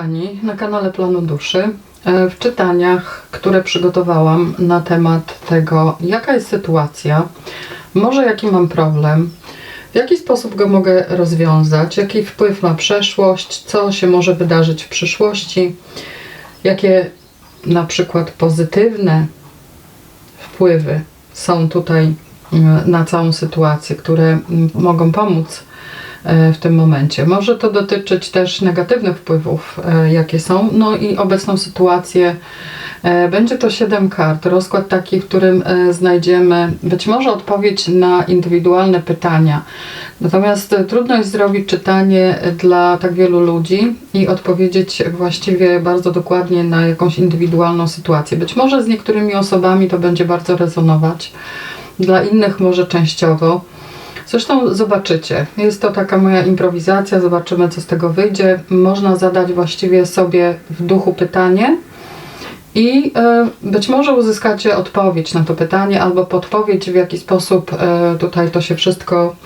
kochani, na kanale Planu Duszy. e, W czytaniach, które przygotowałam na temat tego, jaka jest sytuacja, może jaki mam problem, w jaki sposób go mogę rozwiązać, jaki wpływ ma przeszłość, co się może wydarzyć w przyszłości, jakie na przykład pozytywne wpływy są tutaj mm, na całą sytuację, które mogą pomóc e, w tym momencie. Może to dotyczyć też negatywnych wpływów, e, jakie są, no i obecną sytuację. E, Będzie to 7 kart, rozkład taki, w którym e, znajdziemy być może odpowiedź na indywidualne pytania. Natomiast e, trudno jest zrobić czytanie dla tak wielu ludzi i odpowiedzieć właściwie bardzo dokładnie na jakąś indywidualną sytuację. Być może z niektórymi osobami to będzie bardzo rezonować, dla innych może częściowo. Zresztą zobaczycie, jest to taka moja improwizacja, zobaczymy co z tego wyjdzie. Można zadać właściwie sobie w duchu pytanie i e, być może uzyskacie odpowiedź na to pytanie albo podpowiedź w jaki sposób e, tutaj to się wszystko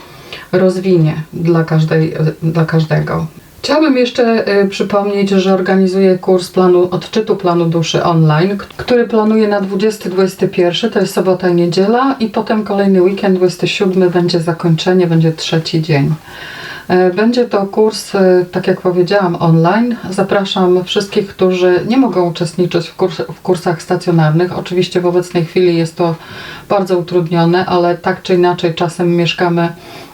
rozwinie dla, każdej, dla każdego. Chciałabym jeszcze e, przypomnieć, że organizuję kurs planu, odczytu planu duszy online, który planuję na 20-21, to jest sobota i niedziela i potem kolejny weekend, 27 będzie zakończenie, będzie trzeci dzień. E, Będzie to kurs, e, tak jak powiedziałam, online. Zapraszam wszystkich, którzy nie mogą uczestniczyć w, kurs, w kursach stacjonarnych. Oczywiście w obecnej chwili jest to bardzo utrudnione, ale tak czy inaczej czasem mieszkamy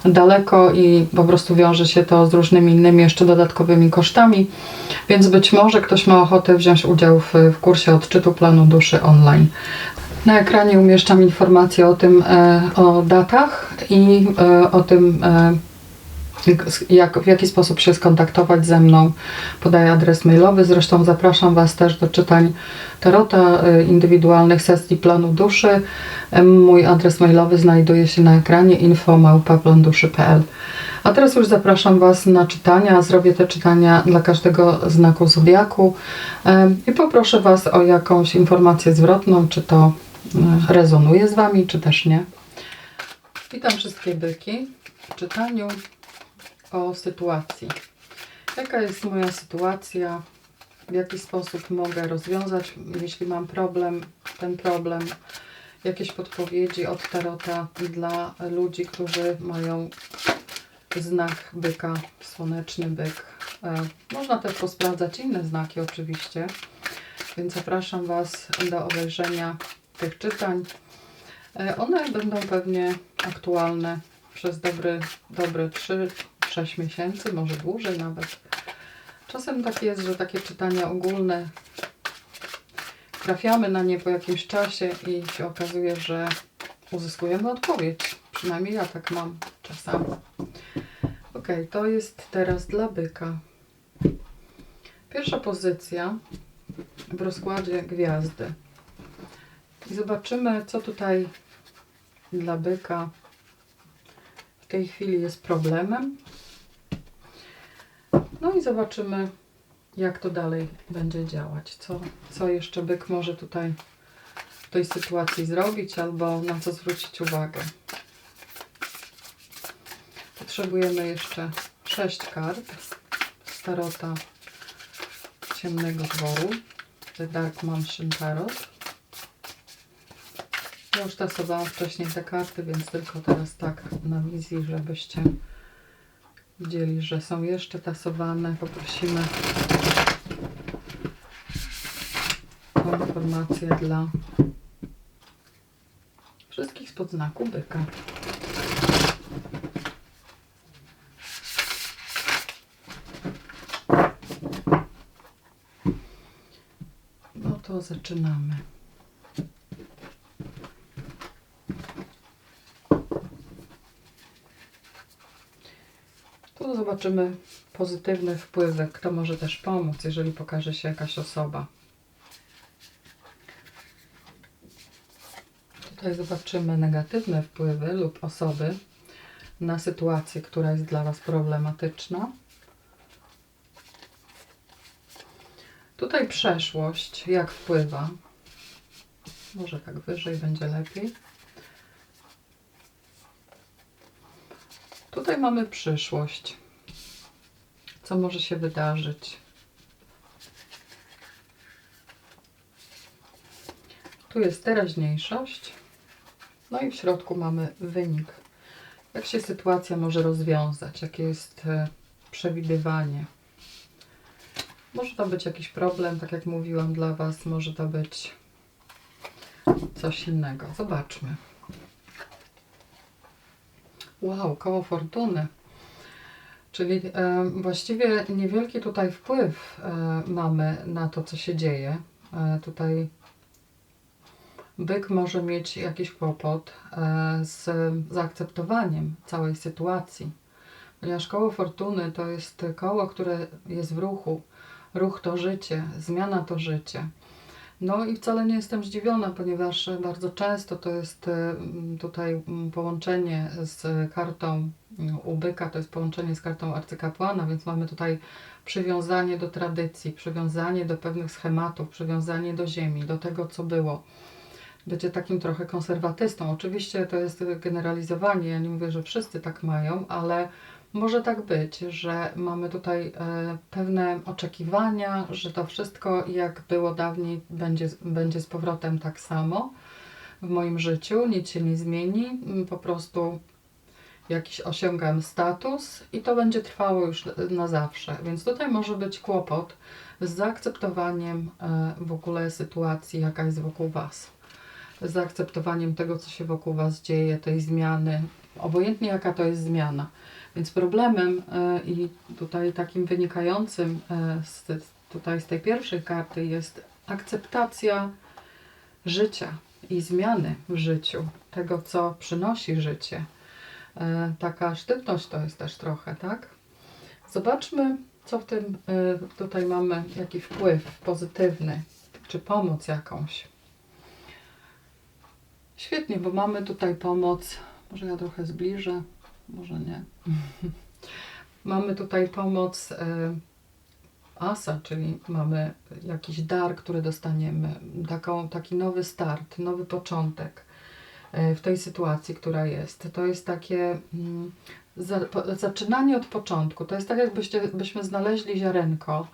daleko i po prostu wiąże się to z różnymi innymi jeszcze dodatkowymi kosztami, więc być może ktoś ma ochotę wziąć udział w, w kursie odczytu planu duszy online. Na ekranie umieszczam informacje o tym, e, o datach i o tym, jak, w jaki sposób się skontaktować ze mną. Podaję adres mailowy. Zresztą zapraszam Was też do czytań tarota, y, indywidualnych sesji planu duszy. Mój adres mailowy znajduje się na ekranie info.planduszy.pl A teraz już zapraszam Was na czytania. Zrobię te czytania dla każdego znaku zodiaku i poproszę Was o jakąś informację zwrotną, czy to y, rezonuje z Wami, czy też nie. Witam wszystkie byki w czytaniu o sytuacji. Jaka jest moja sytuacja? W jaki sposób mogę rozwiązać, jeśli mam problem, ten problem? Jakieś podpowiedzi od Tarota dla ludzi, którzy mają znak byka, słoneczny byk. E, można też posprawdzać inne znaki oczywiście, więc zapraszam Was do obejrzenia tych czytań. E, one będą pewnie aktualne przez dobry, dobre 3 6 miesięcy, może dłużej nawet. Czasem tak jest, że takie czytania ogólne trafiamy na nie po jakimś czasie i się okazuje, że uzyskujemy odpowiedź. Przynajmniej ja tak mam czasami. Ok, to jest teraz dla byka. Pierwsza pozycja w rozkładzie gwiazdy. I zobaczymy, co tutaj dla byka tej chwili jest problemem. No i zobaczymy, jak to dalej będzie działać. Co, co jeszcze byk może tutaj w tej sytuacji zrobić albo na co zwrócić uwagę. Potrzebujemy jeszcze 6 kart z tarota ciemnego dworu. The Dark Mansion Tarot. Ja już tasowałam wcześniej te karty, więc tylko teraz tak na wizji, żebyście widzieli, że są jeszcze tasowane. Poprosimy o informację dla wszystkich spod znaku byka. No to zaczynamy. Tu zobaczymy pozytywne wpływy, kto może też pomóc, jeżeli pokaże się jakaś osoba. Tutaj zobaczymy negatywne wpływy lub osoby na sytuację, która jest dla Was problematyczna. Tutaj przeszłość, jak wpływa. Może tak wyżej będzie lepiej. Tutaj mamy przyszłość co może się wydarzyć. Tu jest teraźniejszość. No i w środku mamy wynik. Jak się sytuacja może rozwiązać? Jakie jest e, przewidywanie? Może to być jakiś problem, tak jak mówiłam dla Was, może to być coś innego. Zobaczmy. Wow, koło fortuny. Czyli e, właściwie niewielki tutaj wpływ e, mamy na to, co się dzieje. E, tutaj byk może mieć jakiś kłopot z zaakceptowaniem całej sytuacji, ponieważ koło fortuny to jest koło, które jest w ruchu. Ruch to życie, zmiana to życie. No i wcale nie jestem zdziwiona, ponieważ bardzo często to jest tutaj połączenie z kartą u byka, to jest połączenie z kartą arcykapłana, więc mamy tutaj przywiązanie do tradycji, przywiązanie do pewnych schematów, przywiązanie do ziemi, do tego, co było. Będzie takim trochę konserwatystą. Oczywiście to jest generalizowanie, ja nie mówię, że wszyscy tak mają, ale może tak być, że mamy tutaj e, pewne oczekiwania, że to wszystko jak było dawniej będzie, będzie z powrotem tak samo w moim życiu, nic się nie zmieni, po prostu jakiś osiągam status i to będzie trwało już na zawsze. Więc tutaj może być kłopot z zaakceptowaniem e, w ogóle sytuacji, jaka jest wokół Was. Z zaakceptowaniem tego, co się wokół Was dzieje, tej zmiany, obojętnie jaka to jest zmiana. Więc problemem e, i tutaj takim wynikającym e, z, tutaj z tej pierwszej karty jest akceptacja życia i zmiany w życiu, tego co przynosi życie. E, taka sztywność to jest też trochę, tak? Zobaczmy, co w tym tutaj mamy, jaki wpływ pozytywny, czy pomoc jakąś. Świetnie, bo mamy tutaj pomoc. Może ja trochę zbliżę może nie. mamy tutaj pomoc e, asa, czyli mamy jakiś dar, który dostaniemy, taką, taki nowy start, nowy początek e, w tej sytuacji, która jest. To jest takie mm, zaczynanie od początku. To jest tak, jakbyśmy znaleźli ziarenko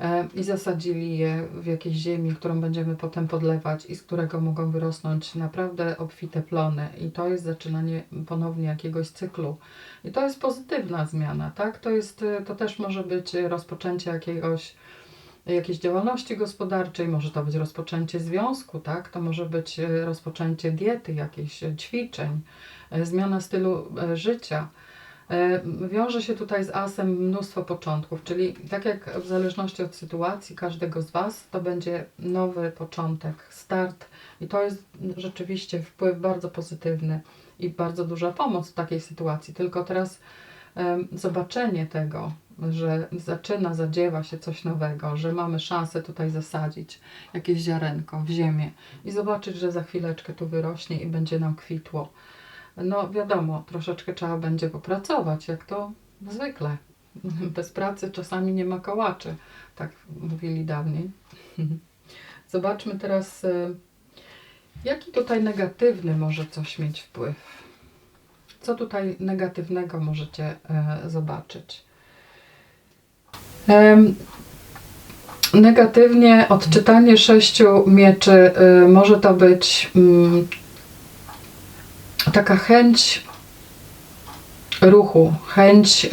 E, i zasadzili je w jakiejś ziemi, którą będziemy potem podlewać i z którego mogą wyrosnąć naprawdę obfite plony. I to jest zaczynanie ponownie jakiegoś cyklu. I to jest pozytywna zmiana, tak? To, jest, e, to też może być rozpoczęcie jakiegoś jakiejś działalności gospodarczej, może to być rozpoczęcie związku, tak? To może być e, rozpoczęcie diety, jakichś ćwiczeń, zmiana stylu życia. E, wiąże się tutaj z asem mnóstwo początków, czyli tak jak w zależności od sytuacji każdego z Was, to będzie nowy początek, start i to jest rzeczywiście wpływ bardzo pozytywny i bardzo duża pomoc w takiej sytuacji. Tylko teraz zobaczenie tego, że zaczyna, zadziewa się coś nowego, że mamy szansę tutaj zasadzić jakieś ziarenko w ziemię i zobaczyć, że za chwileczkę tu wyrośnie i będzie nam kwitło no wiadomo, troszeczkę trzeba będzie popracować, jak to zwykle. Bez pracy czasami nie ma kołaczy, tak mówili dawniej. Zobaczmy teraz, y, jaki tutaj negatywny może coś mieć wpływ. Co tutaj negatywnego możecie e, zobaczyć? Negatywnie odczytanie sześciu mieczy y, może to być mm, taka chęć ruchu, chęć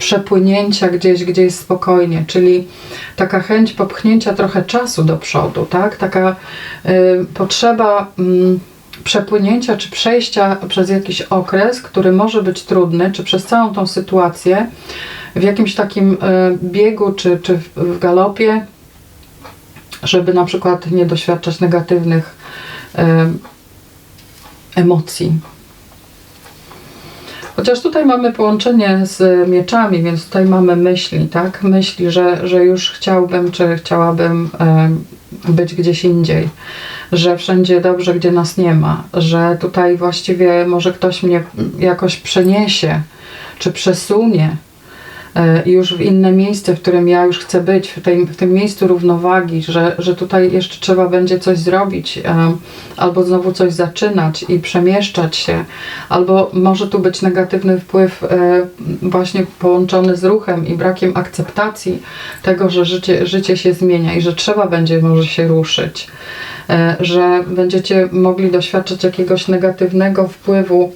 przepłynięcia gdzieś, gdzieś spokojnie, czyli taka chęć popchnięcia trochę czasu do przodu, tak? Taka y, potrzeba y, przepłynięcia czy przejścia przez jakiś okres, który może być trudny, czy przez całą tą sytuację w jakimś takim y, biegu, czy, czy w, galopie, żeby na przykład nie doświadczać negatywnych emocji. Chociaż tutaj mamy połączenie z mieczami, więc tutaj mamy myśli, tak? Myśli, że, że już chciałbym, czy chciałabym być gdzieś indziej, że wszędzie dobrze, gdzie nas nie ma, że tutaj właściwie może ktoś mnie jakoś przeniesie, czy przesunie e, i już w inne miejsce, w którym ja już chcę być, w, tej, w tym miejscu równowagi, że, że tutaj jeszcze trzeba będzie coś zrobić, e, albo znowu coś zaczynać i przemieszczać się, albo może tu być negatywny wpływ e, właśnie połączony z ruchem i brakiem akceptacji tego, że życie, życie się zmienia i że trzeba będzie może się ruszyć, e, że będziecie mogli doświadczyć jakiegoś negatywnego wpływu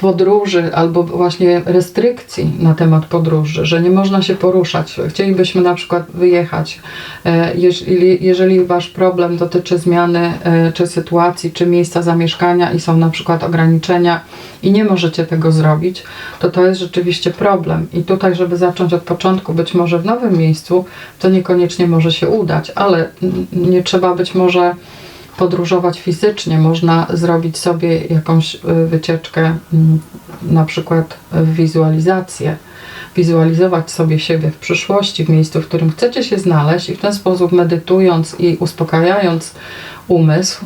podróży albo właśnie restrykcji na temat podróży, że nie można się poruszać. Chcielibyśmy na przykład wyjechać. E, Jeżeli, jeżeli Wasz problem dotyczy zmiany e, czy sytuacji, czy miejsca zamieszkania i są na przykład ograniczenia i nie możecie tego zrobić, to to jest rzeczywiście problem. I tutaj, żeby zacząć od początku, być może w nowym miejscu, to niekoniecznie może się udać, ale nie trzeba być może podróżować fizycznie, można zrobić sobie jakąś y, wycieczkę, mm, na przykład wizualizację, wizualizować sobie siebie w przyszłości, w miejscu, w którym chcecie się znaleźć i w ten sposób medytując i uspokajając umysł,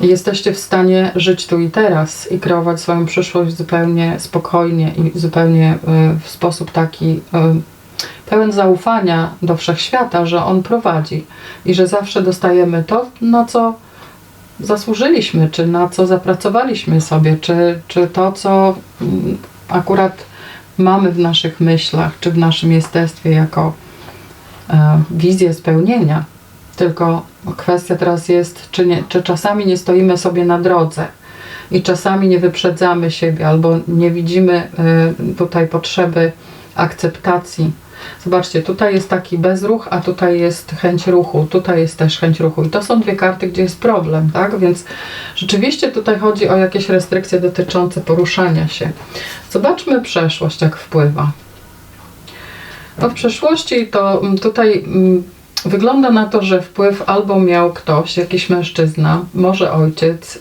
jesteście w stanie żyć tu i teraz i kreować swoją przyszłość zupełnie spokojnie i zupełnie y, w sposób taki y, pełen zaufania do wszechświata, że on prowadzi i że zawsze dostajemy to, na co zasłużyliśmy, czy na co zapracowaliśmy sobie, czy, czy to, co mm, akurat mamy w naszych myślach, czy w naszym jestestwie jako e, wizję spełnienia. Tylko kwestia teraz jest, czy, nie, czy czasami nie stoimy sobie na drodze i czasami nie wyprzedzamy siebie, albo nie widzimy e, tutaj potrzeby akceptacji Zobaczcie, tutaj jest taki bezruch, a tutaj jest chęć ruchu, tutaj jest też chęć ruchu. I to są dwie karty, gdzie jest problem, tak? Więc rzeczywiście tutaj chodzi o jakieś restrykcje dotyczące poruszania się. Zobaczmy przeszłość, jak wpływa. No w przeszłości to mm, tutaj mm, wygląda na to, że wpływ albo miał ktoś, jakiś mężczyzna, może ojciec,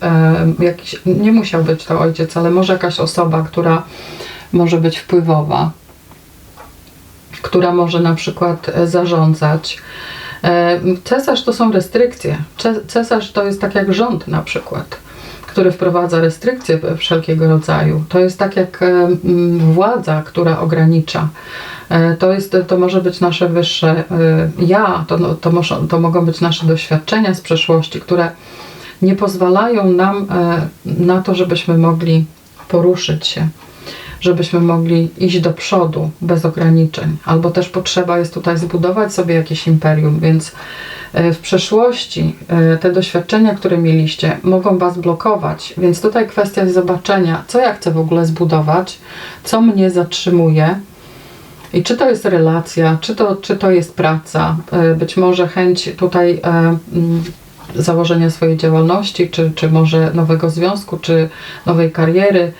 jakiś, nie musiał być to ojciec, ale może jakaś osoba, która może być wpływowa która może na przykład e, zarządzać. E, cesarz to są restrykcje. Cesarz to jest tak jak rząd na przykład, który wprowadza restrykcje wszelkiego rodzaju. To jest tak jak e, władza, która ogranicza. To, jest, to może być nasze wyższe ja, to, to, może, to mogą być nasze doświadczenia z przeszłości, które nie pozwalają nam na to, żebyśmy mogli poruszyć się żebyśmy mogli iść do przodu bez ograniczeń. Albo też potrzeba jest tutaj zbudować sobie jakieś imperium, więc e, w przeszłości e, te doświadczenia, które mieliście, mogą Was blokować. Więc tutaj kwestia jest zobaczenia, co ja chcę w ogóle zbudować, co mnie zatrzymuje. I czy to jest relacja, czy to, czy to jest praca, e, być może chęć tutaj założenia swojej działalności, czy, czy może nowego związku, czy nowej kariery.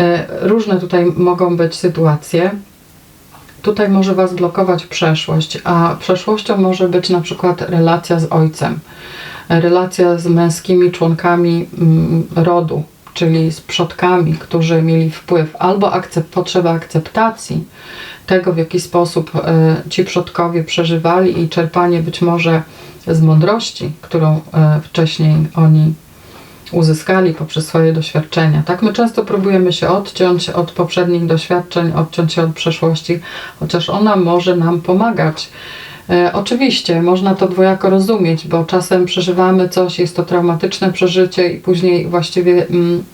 E, różne tutaj mogą być sytuacje. Tutaj może Was blokować przeszłość, a przeszłością może być na przykład relacja z ojcem, relacja z męskimi członkami mm, rodu, czyli z przodkami, którzy mieli wpływ, albo akcept, potrzeba akceptacji tego, w jaki sposób e, ci przodkowie przeżywali i czerpanie być może z mądrości, którą e, wcześniej oni uzyskali poprzez swoje doświadczenia. Tak, my często próbujemy się odciąć od poprzednich doświadczeń, odciąć się od przeszłości, chociaż ona może nam pomagać. E, oczywiście można to dwojako rozumieć, bo czasem przeżywamy coś, jest to traumatyczne przeżycie i później właściwie mm,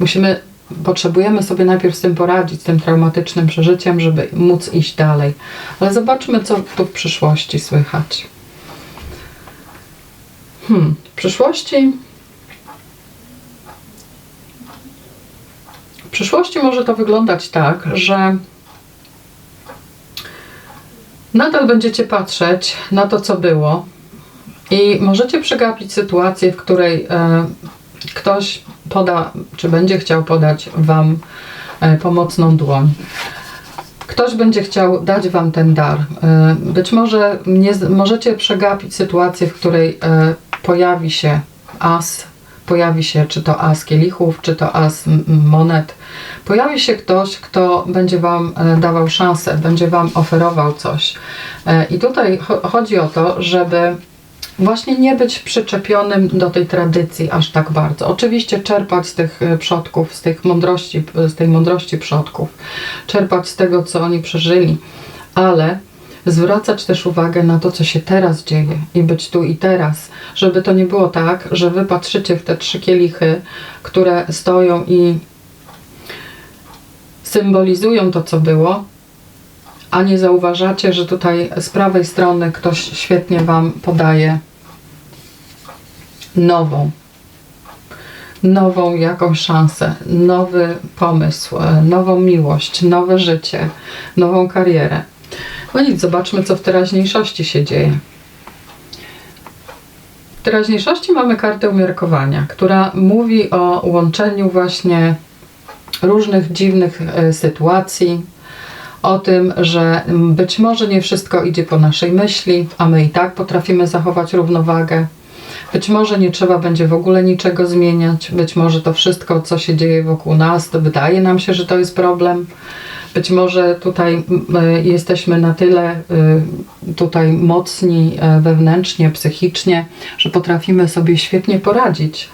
musimy, potrzebujemy sobie najpierw z tym poradzić, z tym traumatycznym przeżyciem, żeby móc iść dalej. Ale zobaczmy, co tu w przyszłości słychać. Hmm, w przyszłości przyszłości może to wyglądać tak, że nadal będziecie patrzeć na to, co było i możecie przegapić sytuację, w której e, ktoś poda, czy będzie chciał podać Wam e, pomocną dłoń. Ktoś będzie chciał dać Wam ten dar. E, być może nie, możecie przegapić sytuację, w której e, pojawi się as pojawi się czy to as kielichów, czy to as monet, pojawi się ktoś, kto będzie Wam e, dawał szansę, będzie Wam oferował coś. E, I tutaj chodzi o to, żeby właśnie nie być przyczepionym do tej tradycji aż tak bardzo. Oczywiście czerpać z tych e, przodków, z tych mądrości, z tej mądrości przodków, czerpać z tego, co oni przeżyli, ale zwracać też uwagę na to, co się teraz dzieje i być tu i teraz, żeby to nie było tak, że wy patrzycie w te trzy kielichy, które stoją i symbolizują to, co było, a nie zauważacie, że tutaj z prawej strony ktoś świetnie Wam podaje nową, nową jakąś szansę, nowy pomysł, e, nową miłość, nowe życie, nową karierę. No nic, zobaczmy, co w teraźniejszości się dzieje. W teraźniejszości mamy kartę umiarkowania, która mówi o łączeniu właśnie różnych dziwnych e, sytuacji, o tym, że być może nie wszystko idzie po naszej myśli, a my i tak potrafimy zachować równowagę. Być może nie trzeba będzie w ogóle niczego zmieniać, być może to wszystko, co się dzieje wokół nas, to wydaje nam się, że to jest problem. Być może tutaj e, jesteśmy na tyle e, tutaj mocni e, wewnętrznie, psychicznie, że potrafimy sobie świetnie poradzić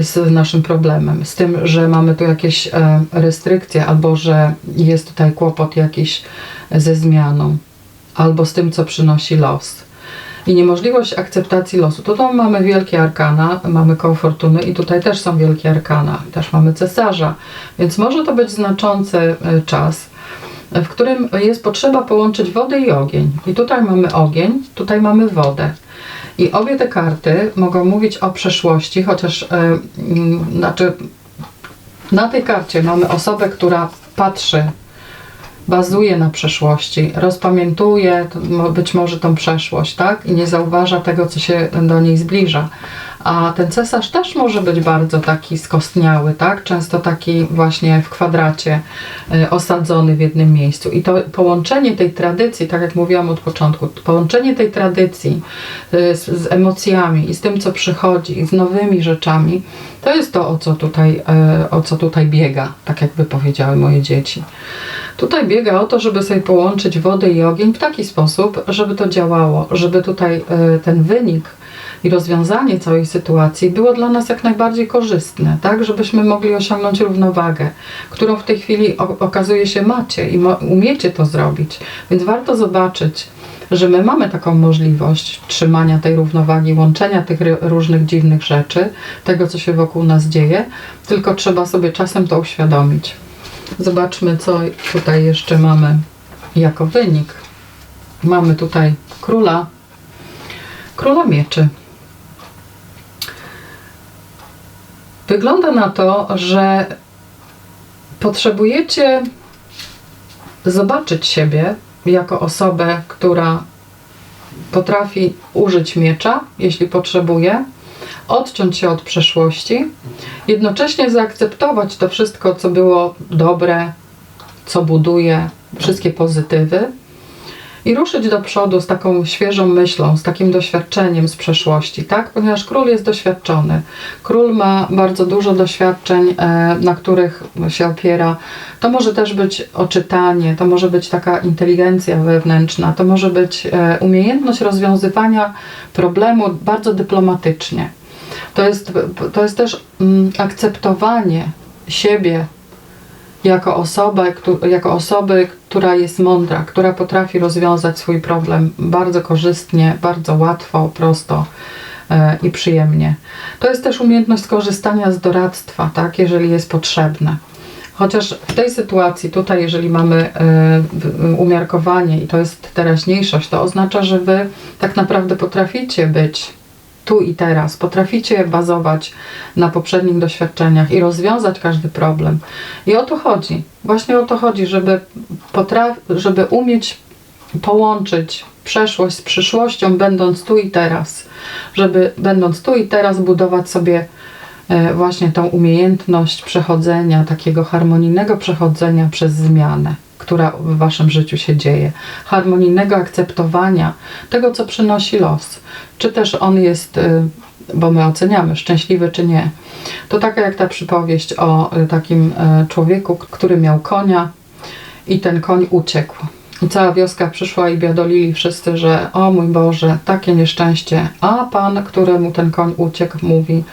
z naszym problemem, z tym, że mamy tu jakieś restrykcje, albo że jest tutaj kłopot jakiś ze zmianą, albo z tym, co przynosi los. I niemożliwość akceptacji losu. To mamy wielkie arkana, mamy koło fortuny i tutaj też są wielkie arkana, też mamy cesarza, więc może to być znaczący czas, w którym jest potrzeba połączyć wodę i ogień. I tutaj mamy ogień, tutaj mamy wodę. I obie te karty mogą mówić o przeszłości, chociaż yy, znaczy na tej karcie mamy osobę, która patrzy, bazuje na przeszłości, rozpamiętuje być może tą przeszłość, tak? I nie zauważa tego, co się do niej zbliża. A ten cesarz też może być bardzo taki skostniały, tak? Często taki właśnie w kwadracie y, osadzony w jednym miejscu. I to połączenie tej tradycji, tak jak mówiłam od początku, połączenie tej tradycji y, z, z, emocjami i z tym, co przychodzi, z nowymi rzeczami, to jest to, o co tutaj, y, o co tutaj biega, tak jakby powiedziały moje dzieci. Tutaj biega o to, żeby sobie połączyć wodę i ogień w taki sposób, żeby to działało, żeby tutaj ten wynik i rozwiązanie całej sytuacji było dla nas jak najbardziej korzystne, tak, żebyśmy mogli osiągnąć równowagę, którą w tej chwili okazuje się macie i umiecie to zrobić. Więc warto zobaczyć, że my mamy taką możliwość trzymania tej równowagi, łączenia tych różnych dziwnych rzeczy, tego co się wokół nas dzieje, tylko trzeba sobie czasem to uświadomić. Zobaczmy, co tutaj jeszcze mamy jako wynik. Mamy tutaj króla, króla mieczy. Wygląda na to, że potrzebujecie zobaczyć siebie jako osobę, która potrafi użyć miecza, jeśli potrzebuje, odciąć się od przeszłości, jednocześnie zaakceptować to wszystko, co było dobre, co buduje, wszystkie pozytywy i ruszyć do przodu z taką świeżą myślą, z takim doświadczeniem z przeszłości, tak? Ponieważ król jest doświadczony. Król ma bardzo dużo doświadczeń, e, na których się opiera. To może też być oczytanie, to może być taka inteligencja wewnętrzna, to może być e, umiejętność rozwiązywania problemu bardzo dyplomatycznie. To jest, to jest też mm, akceptowanie siebie jako, osobę, jako osoby, która jest mądra, która potrafi rozwiązać swój problem bardzo korzystnie, bardzo łatwo, prosto e, i przyjemnie. To jest też umiejętność skorzystania z doradztwa, tak, jeżeli jest potrzebne. Chociaż w tej sytuacji, tutaj, jeżeli mamy y, umiarkowanie i to jest teraźniejszość, to oznacza, że wy tak naprawdę potraficie być tu i teraz, potraficie bazować na poprzednich doświadczeniach i rozwiązać każdy problem. I o to chodzi. Właśnie o to chodzi, żeby, potraf- żeby umieć połączyć przeszłość z przyszłością, będąc tu i teraz. Żeby będąc tu i teraz budować sobie e, właśnie tą umiejętność przechodzenia, takiego harmonijnego przechodzenia przez zmianę która w waszym życiu się dzieje, harmonijnego akceptowania tego, co przynosi los. Czy też on jest, y, bo my oceniamy, szczęśliwy czy nie. To taka jak ta przypowieść o y, takim y, człowieku, który miał konia i ten koń uciekł. I cała wioska przyszła i biadolili wszyscy, że o mój Boże, takie nieszczęście. A pan, któremu ten koń uciekł, mówi,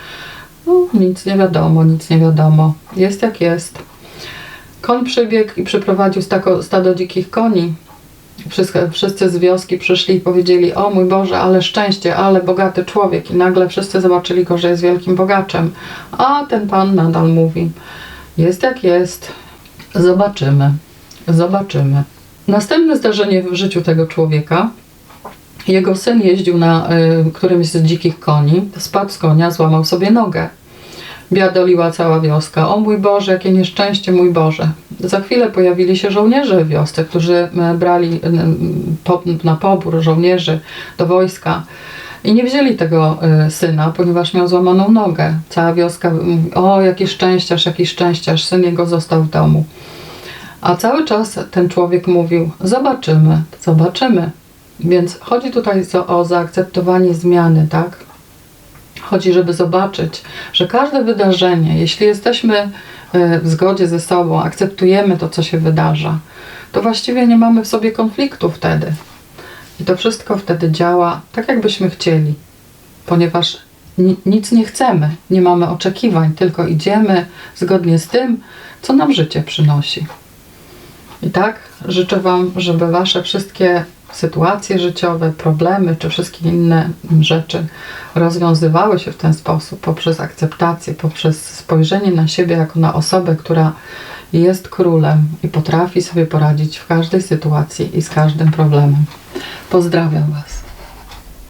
no nic nie wiadomo, nic nie wiadomo. Jest jak jest. Koń przybiegł i przyprowadził stako, stado dzikich koni. Wszyscy, wszyscy z wioski przyszli i powiedzieli: O mój Boże, ale szczęście, ale bogaty człowiek. I nagle wszyscy zobaczyli go, że jest wielkim bogaczem. A ten pan nadal mówi: Jest jak jest. Zobaczymy. Zobaczymy. Następne zdarzenie w życiu tego człowieka. Jego syn jeździł na y, którymś z dzikich koni, spadł z konia, złamał sobie nogę. Biadoliła cała wioska. O mój Boże, jakie nieszczęście, mój Boże. Za chwilę pojawili się żołnierze w wiosce, którzy e, brali e, na pobór żołnierzy do wojska. I nie wzięli tego e, syna, ponieważ miał złamaną nogę. Cała wioska o jaki szczęściarz, jaki szczęściarz, syn jego został w domu. A cały czas ten człowiek mówił, zobaczymy, zobaczymy. Więc chodzi tutaj o zaakceptowanie zmiany, tak? Chodzi, żeby zobaczyć, że każde wydarzenie, jeśli jesteśmy e, w zgodzie ze sobą, akceptujemy to, co się wydarza, to właściwie nie mamy w sobie konfliktu wtedy. I to wszystko wtedy działa tak, jakbyśmy chcieli, ponieważ ni- nic nie chcemy, nie mamy oczekiwań, tylko idziemy zgodnie z tym, co nam życie przynosi. I tak życzę Wam, żeby Wasze wszystkie sytuacje życiowe, problemy czy wszystkie inne rzeczy rozwiązywały się w ten sposób poprzez akceptację, poprzez spojrzenie na siebie jako na osobę, która jest królem i potrafi sobie poradzić w każdej sytuacji i z każdym problemem. Pozdrawiam Was.